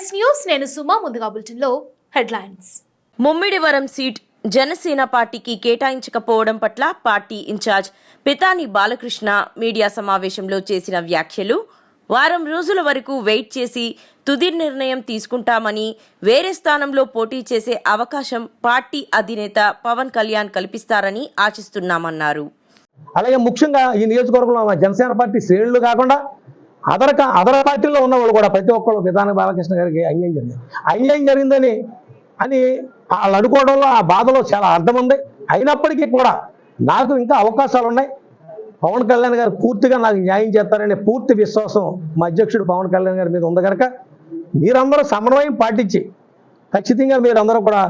NS news నేను సుమా ముందుగా బులెటిన్లో హెడ్లైన్స్. ముమ్మిడివరం సీట్ జనసేన పార్టీకి కేటాయించకపోవడం పట్ల party incharge Pithani Balakrishna media సమావేశంలో చేసిన వ్యాఖ్యలు వారం రోజుల వరకు వెయిట్ చేసి తుది నిర్ణయం తీసుకుంటామని వేరే స్థానంలో పోటీ చేసే అవకాశం పార్టీ అధినేత పవన్ కళ్యాణ్ కల్పిస్తారని ఆశిస్తున్నామన్నారు. అలాగే ముఖ్యంగా ఈ నియోజకవర్గంలో జనసేన పార్టీ శ్రేణులు కాకుండా అదర్ అదర అదర్ పార్టీల్లో ఉన్న వాళ్ళు కూడా ప్రతి ఒక్కళ్ళు విధాన బాలకృష్ణ గారికి అన్యాయం జరిగింది. అన్యాయం జరిగిందని అని వాళ్ళు అనుకోవడంలో ఆ బాధలో చాలా అర్థం ఉంది. అయినప్పటికీ కూడా నాకు ఇంకా అవకాశాలు ఉన్నాయి. పవన్ కళ్యాణ్ గారు పూర్తిగా నాకు న్యాయం చేస్తారనే పూర్తి విశ్వాసం మా అధ్యక్షుడు పవన్ కళ్యాణ్ గారి మీద ఉంది కనుక మీరందరూ సమన్వయం పాటించి ఖచ్చితంగా మీరందరూ కూడా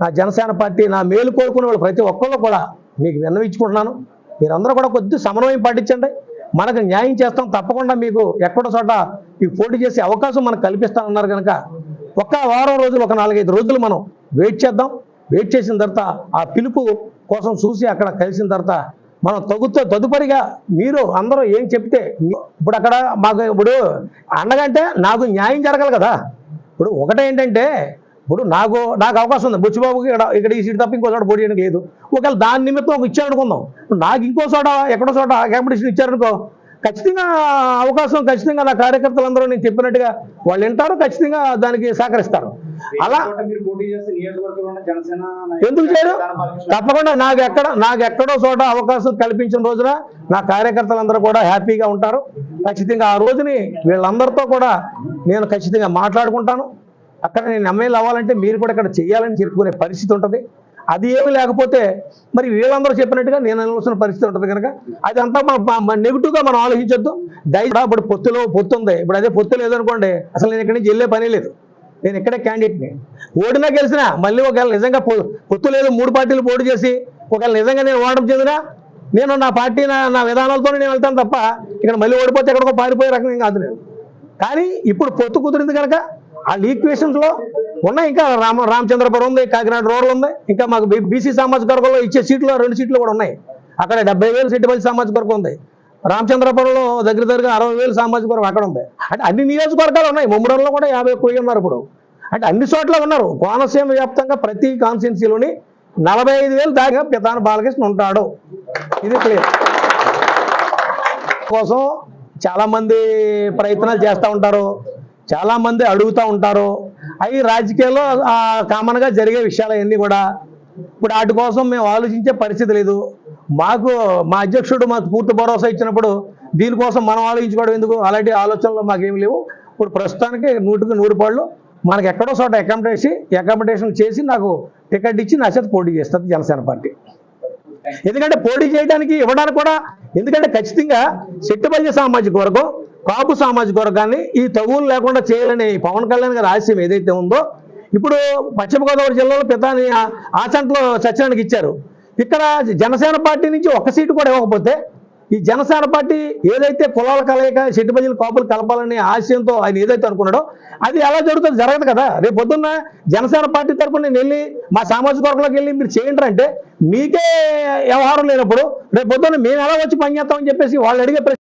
నా జనసేన పార్టీ నా మేలు కోరుకునే వాళ్ళు ప్రతి ఒక్కళ్ళు కూడా మీకు విన్నవించుకుంటున్నాను. మీరందరూ కూడా కొద్దిగా సమన్వయం పాటించండి. మనకు న్యాయం చేస్తాం తప్పకుండా మీకు ఎక్కడో చోట మీకు పోటీ చేసే అవకాశం మనకు కల్పిస్తానన్నారు కనుక ఒక్క వారం రోజులు ఒక నాలుగైదు రోజులు మనం వెయిట్ చేద్దాం. వెయిట్ చేసిన తర్వాత ఆ పిలుపు కోసం చూసి అక్కడ కలిసిన తర్వాత మనం తగ్గుతో తదుపరిగా మీరు అందరూ ఏం చెప్తే ఇప్పుడు అక్కడ మాకు ఇప్పుడు అండగంటే నాకు న్యాయం జరగాలి కదా. ఇప్పుడు ఒకటే ఏంటంటే ఇప్పుడు నాకు నాకు అవకాశం ఉంది. బుచ్చిబాబుకి ఇక్కడ ఇక్కడ ఈ సీట్ తప్ప ఇంకో చోట పోటీ చేయడానికి లేదు. ఒకవేళ దాని నిమిత్తం ఒక ఇచ్చారు అనుకుందాం. ఇప్పుడు నాకు ఇంకో చోట ఎక్కడో చోట కాంపిటీషన్ ఇచ్చారనుకో ఖచ్చితంగా అవకాశం ఖచ్చితంగా నా కార్యకర్తలందరూ నేను చెప్పినట్టుగా వాళ్ళు వింటారు ఖచ్చితంగా దానికి సహకరిస్తారు. అలా ఎందుకు చేయరు? తప్పకుండా నాకు ఎక్కడ నాకు ఎక్కడో చోట అవకాశం కల్పించిన రోజున నా కార్యకర్తలందరూ కూడా హ్యాపీగా ఉంటారు. ఖచ్చితంగా ఆ రోజుని వీళ్ళందరితో కూడా నేను ఖచ్చితంగా మాట్లాడుకుంటాను. అక్కడ నేను ఎమ్మెల్యే అవ్వాలంటే మీరు కూడా ఇక్కడ చేయాలని చెప్పుకునే పరిస్థితి ఉంటుంది. అది ఏమీ లేకపోతే మరి వీళ్ళందరూ చెప్పినట్టుగా నేను అనవలసిన పరిస్థితి ఉంటుంది కనుక. అది అంతా మన నెగిటివ్గా మనం ఆలోచించొద్దు. దయ ఇప్పుడు పొత్తులో పొత్తు ఉంది. ఇప్పుడు అదే పొత్తు లేదనుకోండి అసలు నేను ఇక్కడి నుంచి వెళ్ళే పని లేదు. నేను ఇక్కడే క్యాండిడేట్ని ఓడినా గెలిచినా మళ్ళీ ఒకవేళ నిజంగా పొ- పొత్తు లేదు మూడు పార్టీలు పోటీ చేసి ఒకవేళ నిజంగా నేను ఓడడం చెందినా నేను నా పార్టీ నా నా విధానాలతో నేను వెళ్తాను తప్ప ఇక్కడ మళ్ళీ ఓడిపోతే ఎక్కడికో పారిపోయే రకం కాదు నేను. కానీ ఇప్పుడు పొత్తు కుదిరింది కనుక ఆ ఈక్వేషన్స్లో ఉన్నాయి. ఇంకా రామ రామచంద్రపురం ఉంది కాకినాడ రోడ్లు ఉంది ఇంకా మాకు బీసీ సామాజిక వర్గంలో ఇచ్చే సీట్లు రెండు సీట్లు కూడా ఉన్నాయి. అక్కడ డెబ్బై వేలు సీటు మంది సామాజిక వర్గం ఉంది. రామచంద్రపురంలో దగ్గర దగ్గర అరవై వేలు సామాజిక వర్గం అక్కడ ఉంది. అంటే అన్ని నియోజకవర్గాలు ఉన్నాయి. ముమ్మరంలో కూడా యాభై కోయి ఉన్నారు ఇప్పుడు. అంటే అన్ని చోట్ల ఉన్నారు. కోనసీమ వ్యాప్తంగా ప్రతి కాన్స్టిట్యున్సీలోని నలభై ఐదు వేలు దాకా పితాన బాలకృష్ణ ఉంటాడు. ఇది క్లియర్ కోసం చాలామంది ప్రయత్నాలు చేస్తూ ఉంటారు. చాలామంది అడుగుతూ ఉంటారు. అవి రాజకీయాల్లో కామన్గా జరిగే విషయాలు అవన్నీ కూడా. ఇప్పుడు వాటి కోసం మేము ఆలోచించే పరిస్థితి లేదు. మాకు మా అధ్యక్షుడు మాకు పూర్తి భరోసా ఇచ్చినప్పుడు దీనికోసం మనం ఆలోచించుకోవడం ఎందుకు? అలాంటి ఆలోచనలు మాకేమి లేవు. ఇప్పుడు ప్రస్తుతానికి నూటికి నూరు పాళ్ళు మనకు ఎక్కడో చోట అకామిడేషన్ అకామిడేషన్ చేసి నాకు టికెట్ ఇచ్చి నా చేత పోటీ చేస్తుంది జనసేన పార్టీ. ఎందుకంటే పోటీ చేయడానికి ఇవ్వడానికి కూడా ఎందుకంటే ఖచ్చితంగా శెట్టిపల్లి సామాజిక వర్గం కాపు సామాజిక వర్గాన్ని ఈ తగులు లేకుండా చేయాలని పవన్ కళ్యాణ్ గారి ఆశయం ఏదైతే ఉందో ఇప్పుడు పశ్చిమ గోదావరి జిల్లాలో పితాని ఆ- ఆచంట్లో సత్యనారాయణకి ఇచ్చారు. ఇక్కడ జనసేన పార్టీ నుంచి ఒక సీటు కూడా ఇవ్వకపోతే ఈ జనసేన పార్టీ ఏదైతే కులాల కలయిక శెట్టిపల్లి కాపులు కలపాలనే ఆశయంతో ఆయన ఏదైతే అనుకున్నాడో అది ఎలా జరుగుతుంది జరగదు కదా. రేపు పొద్దున్న జనసేన పార్టీ తరపున నేను వెళ్ళి మా సామాజిక వర్గంలోకి వెళ్ళి మీరు చేయండి అంటే మీకే వ్యవహారం లేనప్పుడు రేపు పొద్దున్న మేము ఎలా వచ్చి పనిచేస్తామని చెప్పేసి వాళ్ళు అడిగే